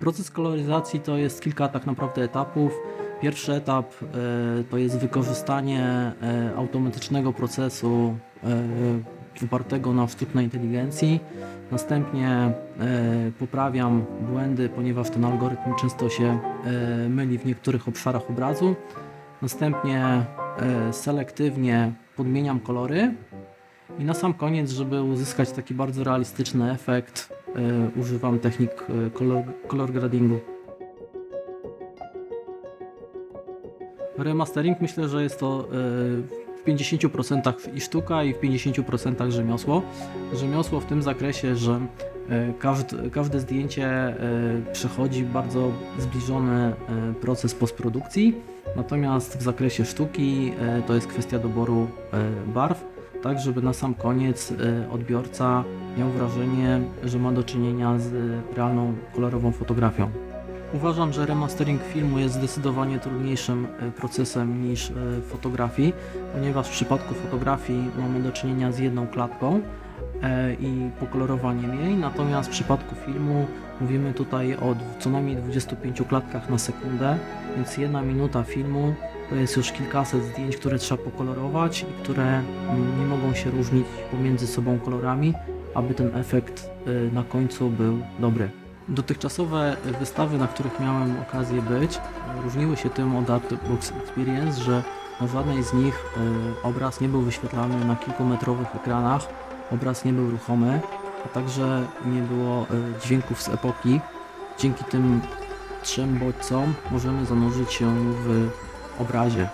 Proces koloryzacji to jest kilka tak naprawdę etapów. Pierwszy etap e, to jest wykorzystanie e, automatycznego procesu e, opartego na sztucznej inteligencji. Następnie e, poprawiam błędy, ponieważ ten algorytm często się e, myli w niektórych obszarach obrazu. Następnie e, selektywnie podmieniam kolory i na sam koniec, żeby uzyskać taki bardzo realistyczny efekt, e, używam technik e, color, color gradingu. Remastering myślę, że jest to e, w 50% i sztuka i w 50% rzemiosło. Rzemiosło w tym zakresie, że e, każde, każde zdjęcie e, przechodzi bardzo zbliżony e, proces postprodukcji, natomiast w zakresie sztuki e, to jest kwestia doboru e, barw, tak żeby na sam koniec e, odbiorca miał wrażenie, że ma do czynienia z realną kolorową fotografią. Uważam, że remastering filmu jest zdecydowanie trudniejszym e, procesem niż fotografii, ponieważ w przypadku fotografii mamy do czynienia z jedną klatką i pokolorowaniem jej, natomiast w przypadku filmu mówimy tutaj o co najmniej 25 klatkach na sekundę, więc jedna minuta filmu to jest już kilkaset zdjęć, które trzeba pokolorować i które mm, nie mogą się różnić pomiędzy sobą kolorami, aby ten efekt e, na końcu był dobry. Dotychczasowe wystawy, na których miałem okazję być, różniły się tym od Artbox Experience, że na żadnej z nich e, obraz nie był wyświetlany na kilkumetrowych ekranach, obraz nie był ruchomy, a także nie było e, dźwięków z epoki. Dzięki tym trzem bodźcom możemy zanurzyć się w obrazie.